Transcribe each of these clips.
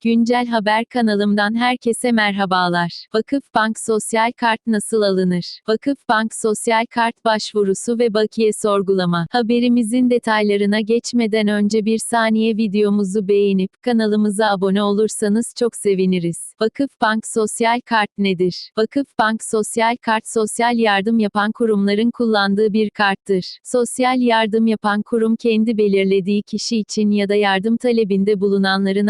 Güncel Haber kanalımdan herkese merhabalar. Vakıfbank Sosyal Kart nasıl alınır? Vakıfbank Sosyal Kart başvurusu ve bakiye sorgulama. Haberimizin detaylarına geçmeden önce bir saniye videomuzu beğenip kanalımıza abone olursanız çok seviniriz. Vakıfbank Sosyal Kart nedir? Vakıfbank Sosyal Kart sosyal yardım yapan kurumların kullandığı bir karttır. Sosyal yardım yapan kurum kendi belirlediği kişi için ya da yardım talebinde bulunanların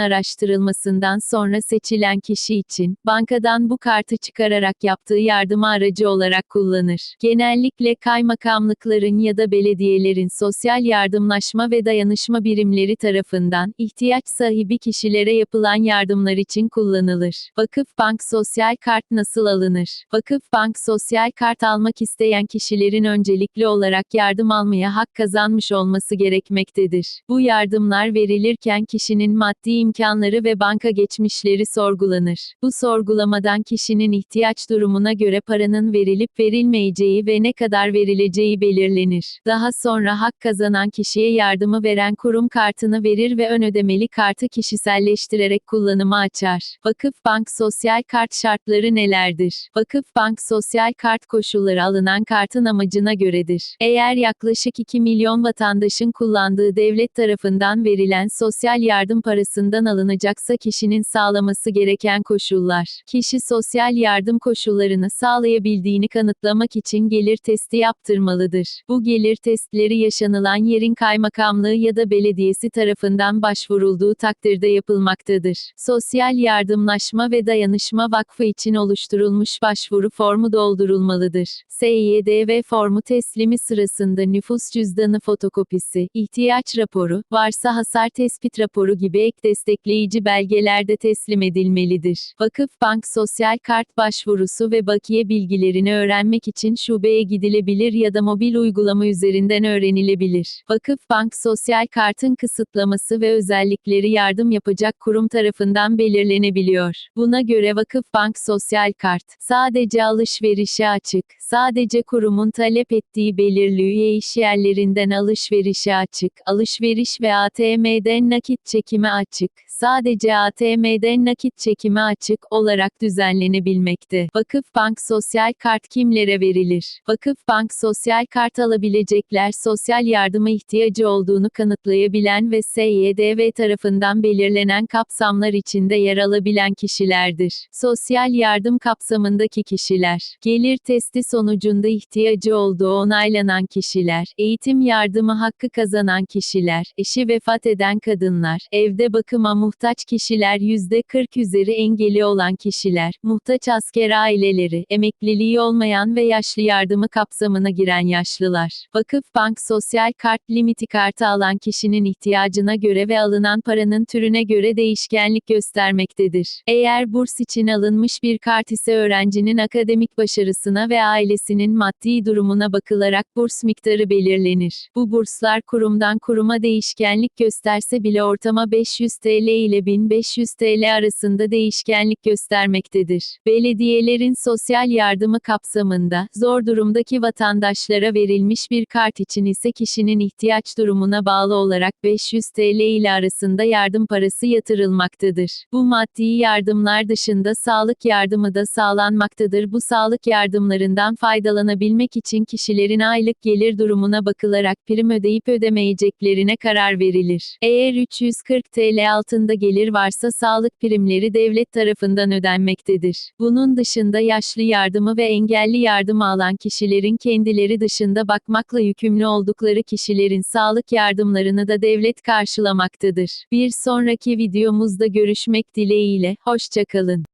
araştırılmasından sonra seçilen kişi için, bankadan bu kartı çıkararak yaptığı yardım aracı olarak kullanır. Genellikle kaymakamlıkların ya da belediyelerin sosyal yardımlaşma ve dayanışma birimleri tarafından, ihtiyaç sahibi kişilere yapılan yardımlar için kullanılır. Vakıfbank Sosyal Kart nasıl alınır? Vakıfbank Sosyal Kart almak isteyen kişilerin öncelikli olarak yardım almaya hak kazanmış olması gerekmektedir. Bu yardımlar verilirken kişinin maddi imkanları ve banka geçmişleri sorgulanır. Bu sorgulamadan kişinin ihtiyaç durumuna göre paranın verilip verilmeyeceği ve ne kadar verileceği belirlenir. Daha sonra hak kazanan kişiye yardımı veren kurum kartını verir ve ön ödemeli kartı kişiselleştirerek kullanıma açar. Vakıfbank Sosyal Kart şartları nelerdir? Vakıfbank Sosyal Kart koşulları alınan kartın amacına göredir. Eğer yaklaşık 2 milyon vatandaşın kullandığı devlet tarafından verilen sosyal yardım parasından alınacaksa kişinin sağlaması gereken koşullar. Kişi sosyal yardım koşullarını sağlayabildiğini kanıtlamak için gelir testi yaptırmalıdır. Bu gelir testleri yaşanılan yerin kaymakamlığı ya da belediyesi tarafından başvurulduğu takdirde yapılmaktadır. Sosyal Yardımlaşma ve Dayanışma Vakfı için oluşturulmuş başvuru formu doldurulmalıdır. SYDV formu teslimi sırasında nüfus cüzdanı fotokopisi, ihtiyaç raporu, varsa hasar tespit raporu gibi ek destekleyici belgeler de teslim edilmelidir. Vakıfbank Sosyal Kart başvurusu ve bakiye bilgilerini öğrenmek için şubeye gidilebilir ya da mobil uygulama üzerinden öğrenilebilir. Vakıfbank Sosyal Kart'ın kısıtlaması ve özellikleri yardım yapacak kurum tarafından belirlenebiliyor. Buna göre Vakıfbank Sosyal Kart sadece alışverişe açık, sadece kurumun talep ettiği belirli üye iş yerlerinden alışverişe açık, alışveriş ve ATM'den nakit çekime açık, sadece ATM'den nakit çekime açık olarak düzenlenebilmekte. Vakıfbank Sosyal Kart kimlere verilir? Vakıfbank Sosyal Kart alabilecekler sosyal yardıma ihtiyacı olduğunu kanıtlayabilen ve SYDV tarafından belirlenen kapsamlar içinde yer alabilen kişilerdir. Sosyal yardım kapsamındaki kişiler, gelir testi sonucunda ihtiyacı olduğu onaylanan kişiler, eğitim yardımı hakkı kazanan kişiler, eşi vefat eden kadınlar, evde bakıma muhtaç kişiler %40 üzeri engeli olan kişiler, muhtaç asker aileleri, emekliliği olmayan ve yaşlı yardımı kapsamına giren yaşlılar. Vakıfbank Sosyal Kart limiti kartı alan kişinin ihtiyacına göre ve alınan paranın türüne göre değişkenlik göstermektedir. Eğer burs için alınmış bir kart ise öğrencinin akademik başarısına ve ailesinin maddi durumuna bakılarak burs miktarı belirlenir. Bu burslar kurumdan kuruma değişkenlik gösterse bile ortama 500 TL ile 1500 TL arasında değişkenlik göstermektedir. Belediyelerin sosyal yardımı kapsamında, zor durumdaki vatandaşlara verilmiş bir kart için ise kişinin ihtiyaç durumuna bağlı olarak 500 TL ile arasında yardım parası yatırılmaktadır. Bu maddi yardımlar dışında sağlık yardımı da sağlanmaktadır. Bu sağlık yardımlarından faydalanabilmek için kişilerin aylık gelir durumuna bakılarak prim ödeyip ödemeyeceklerine karar verilir. Eğer 340 TL altında gelir varsa sağlık primleri devlet tarafından ödenmektedir. Bunun dışında yaşlı yardımı ve engelli yardım alan kişilerin kendileri dışında bakmakla yükümlü oldukları kişilerin sağlık yardımlarını da devlet karşılamaktadır. Bir sonraki videomuzda görüşmek dileğiyle, hoşçakalın.